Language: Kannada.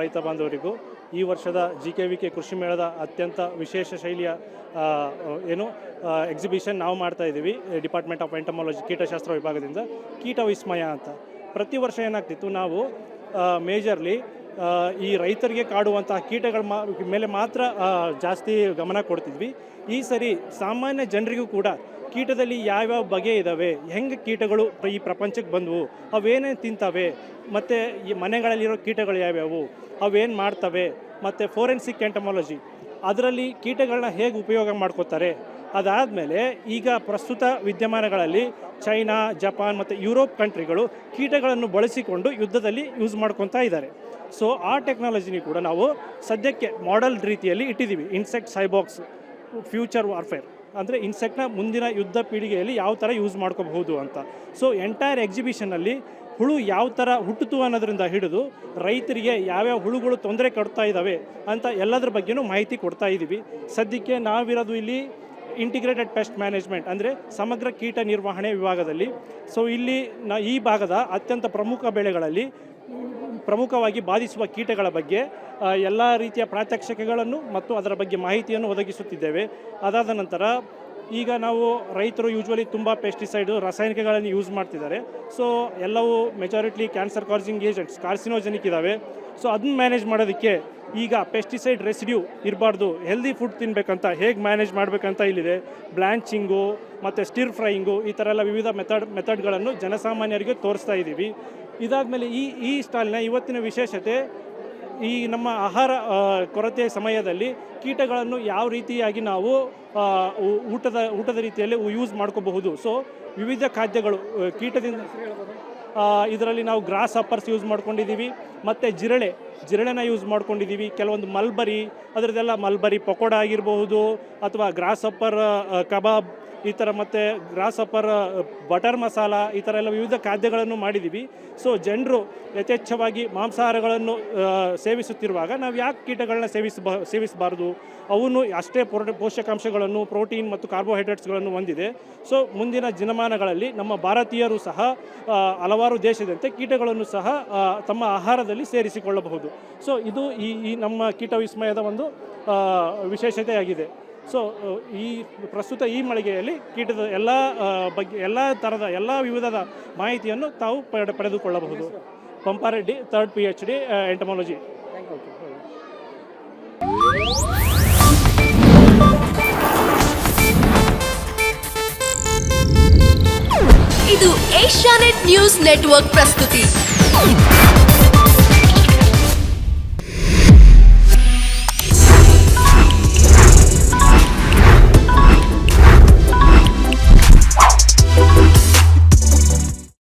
ರೈತ ಬಾಂಧವರಿಗೂ ಈ ವರ್ಷದ ಜಿ ಕೆ ವಿ ಕೆ ಕೃಷಿ ಮೇಳದ ಅತ್ಯಂತ ವಿಶೇಷ ಶೈಲಿಯ ಏನು ಎಕ್ಸಿಬಿಷನ್ ನಾವು ಮಾಡ್ತಾ ಇದ್ದೀವಿ ಡಿಪಾರ್ಟ್ಮೆಂಟ್ ಆಫ್ ಎಂಟಮಾಲಜಿ ಕೀಟಶಾಸ್ತ್ರ ವಿಭಾಗದಿಂದ, ಕೀಟ ವಿಸ್ಮಯ ಅಂತ. ಪ್ರತಿ ವರ್ಷ ಏನಾಗ್ತಿತ್ತು, ನಾವು ಮೇಜರ್ಲಿ ಈ ರೈತರಿಗೆ ಕಾಡುವಂತಹ ಕೀಟಗಳ ಮೇಲೆ ಮಾತ್ರ ಜಾಸ್ತಿ ಗಮನ ಕೊಡ್ತಿದ್ವಿ. ಈ ಸರಿ ಸಾಮಾನ್ಯ ಜನರಿಗೂ ಕೂಡ ಕೀಟದಲ್ಲಿ ಯಾವ್ಯಾವ ಬಗೆ ಇದ್ದಾವೆ ಹೆಂಗೆ ಕೀಟಗಳು ಈ ಪ್ರಪಂಚಕ್ಕೆ ಬಂದವು, ಅವೇನೇನು ತಿಂತವೆ, ಮತ್ತು ಈ ಮನೆಗಳಲ್ಲಿರೋ ಕೀಟಗಳು ಯಾವ್ಯಾವು, ಅವೇನು ಮಾಡ್ತವೆ, ಮತ್ತು ಫೋರೆನ್ಸಿಕ್ ಎಂಟಮಾಲಜಿ, ಅದರಲ್ಲಿ ಕೀಟಗಳನ್ನ ಹೇಗೆ ಉಪಯೋಗ ಮಾಡ್ಕೋತಾರೆ ಅದಾದಮೇಲೆ ಈಗ ಪ್ರಸ್ತುತ ವಿದ್ಯಮಾನಗಳಲ್ಲಿ ಚೈನಾ, ಜಪಾನ್ ಮತ್ತು ಯುರೋಪ್ ಕಂಟ್ರಿಗಳು ಕೀಟಗಳನ್ನು ಬಳಸಿಕೊಂಡು ಯುದ್ಧದಲ್ಲಿ ಯೂಸ್ ಮಾಡ್ಕೊತಾ ಇದ್ದಾರೆ. ಸೊ ಆ ಟೆಕ್ನಾಲಜಿನಿ ಕೂಡ ನಾವು ಸದ್ಯಕ್ಕೆ ಮಾಡೆಲ್ ರೀತಿಯಲ್ಲಿ ಇಟ್ಟಿದ್ದೀವಿ. ಇನ್ಸೆಕ್ಟ್ ಸೈಬಾಕ್ಸ್ ಫ್ಯೂಚರ್ ವಾರ್ಫೇರ್ ಅಂದರೆ ಇನ್ಸೆಕ್ಟ್ನ ಮುಂದಿನ ಯುದ್ಧ ಪೀಳಿಗೆಯಲ್ಲಿ ಯಾವ ಥರ ಯೂಸ್ ಮಾಡ್ಕೋಬಹುದು ಅಂತ. ಸೊ ಎಂಟೈರ್ ಎಕ್ಸಿಬಿಷನಲ್ಲಿ ಹುಳು ಯಾವ ಥರ ಹುಟ್ಟಿತು ಅನ್ನೋದ್ರಿಂದ ಹಿಡಿದು ರೈತರಿಗೆ ಯಾವ್ಯಾವ ಹುಳುಗಳು ತೊಂದರೆ ಕೊಡ್ತಾ ಇದ್ದಾವೆ ಅಂತ ಎಲ್ಲದ್ರ ಬಗ್ಗೆನೂ ಮಾಹಿತಿ ಕೊಡ್ತಾ ಇದ್ದೀವಿ. ಸದ್ಯಕ್ಕೆ ನಾವಿರೋದು ಇಲ್ಲಿ ಇಂಟಿಗ್ರೇಟೆಡ್ ಪೆಸ್ಟ್ ಮ್ಯಾನೇಜ್ಮೆಂಟ್ ಅಂದರೆ ಸಮಗ್ರ ಕೀಟ ನಿರ್ವಹಣೆ ವಿಭಾಗದಲ್ಲಿ. ಸೊ ಇಲ್ಲಿ ನ ಈ ಭಾಗದ ಅತ್ಯಂತ ಪ್ರಮುಖ ಬೆಳೆಗಳಲ್ಲಿ ಪ್ರಮುಖವಾಗಿ ಬಾಧಿಸುವ ಕೀಟಗಳ ಬಗ್ಗೆ ಎಲ್ಲ ರೀತಿಯ ಪ್ರಾತ್ಯಕ್ಷಿಕೆಗಳನ್ನು ಮತ್ತು ಅದರ ಬಗ್ಗೆ ಮಾಹಿತಿಯನ್ನು ಒದಗಿಸುತ್ತಿದ್ದೇವೆ. ಅದಾದ ನಂತರ ಈಗ ನಾವು ರೈತರು ಯೂಶ್ವಲಿ ತುಂಬ ಪೆಸ್ಟಿಸೈಡು ರಾಸಾಯನಿಕಗಳನ್ನು ಯೂಸ್ ಮಾಡ್ತಿದ್ದಾರೆ. ಸೊ ಎಲ್ಲವೂ majority cancer causing agents carcinogenic ಇದ್ದಾವೆ ಸೊ ಅದನ್ನ ಮ್ಯಾನೇಜ್ ಮಾಡೋದಕ್ಕೆ ಈಗ ಪೆಸ್ಟಿಸೈಡ್ ರೆಸಿಡ್ಯೂ ಇರಬಾರ್ದು. ಹೆಲ್ದಿ ಫುಡ್ ತಿನ್ನಬೇಕಂತ ಹೇಗೆ ಮ್ಯಾನೇಜ್ ಮಾಡಬೇಕಂತ ಇಲ್ಲಿದೆ. ಬ್ಲ್ಯಾಂಚಿಂಗು ಮತ್ತು ಸ್ಟಿರ್ ಫ್ರೈಯಿಂಗು ಈ ಥರ ಎಲ್ಲ ವಿವಿಧ ಮೆಥಡ್ ಮೆಥಡ್ಗಳನ್ನು ಜನಸಾಮಾನ್ಯರಿಗೆ ತೋರಿಸ್ತಾ ಇದ್ದೀವಿ ಇದಾದಮೇಲೆ ಈ ಈ ಸ್ಟಾಲ್ನ ಇವತ್ತಿನ ವಿಶೇಷತೆ ಈ ನಮ್ಮ ಆಹಾರ ಕೊರತೆಯ ಕೊರತೆ ಸಮಯದಲ್ಲಿ ಕೀಟಗಳನ್ನು ಯಾವ ರೀತಿಯಾಗಿ ನಾವು ಊಟದ ಊಟದ ರೀತಿಯಲ್ಲಿ ಯೂಸ್ ಮಾಡ್ಕೋಬಹುದು. ಸೊ ವಿವಿಧ ಖಾದ್ಯಗಳು ಕೀಟದಿಂದ ಇದರಲ್ಲಿ ನಾವು ಗ್ರಾಸ್ ಅಪ್ಪರ್ಸ್ ಯೂಸ್ ಮಾಡ್ಕೊಂಡಿದ್ದೀವಿ, ಮತ್ತು ಜಿರಳೆ, ಜಿರಳೆನ ಯೂಸ್ ಮಾಡ್ಕೊಂಡಿದ್ದೀವಿ. ಕೆಲವೊಂದು ಮಲ್ಬರಿ, ಅದರದ್ದೆಲ್ಲ ಮಲ್ಬರಿ ಪಕೋಡ ಆಗಿರಬಹುದು, ಅಥವಾ ಗ್ರಾಸ್ ಅಪ್ಪರ್ ಕಬಾಬ್ ಈ ಥರ ಮತ್ತು ಗ್ರಾಸ್ ಅಪ್ಪರ್ ಬಟರ್ ಮಸಾಲ ಈ ಥರ ಎಲ್ಲ ವಿವಿಧ ಖಾದ್ಯಗಳನ್ನು ಮಾಡಿದ್ದೀವಿ. ಸೊ ಜನರು ಯಥೇಚ್ಛವಾಗಿ ಮಾಂಸಾಹಾರಗಳನ್ನು ಸೇವಿಸುತ್ತಿರುವಾಗ ನಾವು ಯಾಕೆ ಕೀಟಗಳನ್ನ ಸೇವಿಸಬ ಸೇವಿಸಬಾರ್ದು? ಅವನ್ನು ಅಷ್ಟೇ ಪೋಷಕಾಂಶಗಳನ್ನು, ಪ್ರೋಟೀನ್ ಮತ್ತು ಕಾರ್ಬೋಹೈಡ್ರೇಟ್ಸ್ಗಳನ್ನು ಹೊಂದಿದೆ. ಸೊ ಮುಂದಿನ ದಿನಮಾನಗಳಲ್ಲಿ ನಮ್ಮ ಭಾರತೀಯರು ಸಹ ಹಲವಾರು ದೇಶದಂತೆ ಕೀಟಗಳನ್ನು ಸಹ ತಮ್ಮ ಆಹಾರದಲ್ಲಿ ಸೇರಿಸಿಕೊಳ್ಳಬಹುದು. ಸೊ ಇದು ಈ ನಮ್ಮ ಕೀಟ ವಿಸ್ಮಯದ ಒಂದು ವಿಶೇಷತೆಯಾಗಿದೆ. ಸೊ ಈ ಪ್ರಸ್ತುತ ಈ ಮಳಿಗೆಯಲ್ಲಿ ಕೀಟದ ಎಲ್ಲ ಬಗ್ಗೆ, ಎಲ್ಲ ಥರದ ಎಲ್ಲ ವಿವಿಧದ ಮಾಹಿತಿಯನ್ನು ತಾವು ಪಡೆ, ಪಡೆದುಕೊಳ್ಳಬಹುದು. Pampareddy, third P H D entomology. ಇದು ಏಷ್ಯಾನೆಟ್ ನ್ಯೂಸ್ ನೆಟ್ವರ್ಕ್ ಪ್ರಸ್ತುತಿ.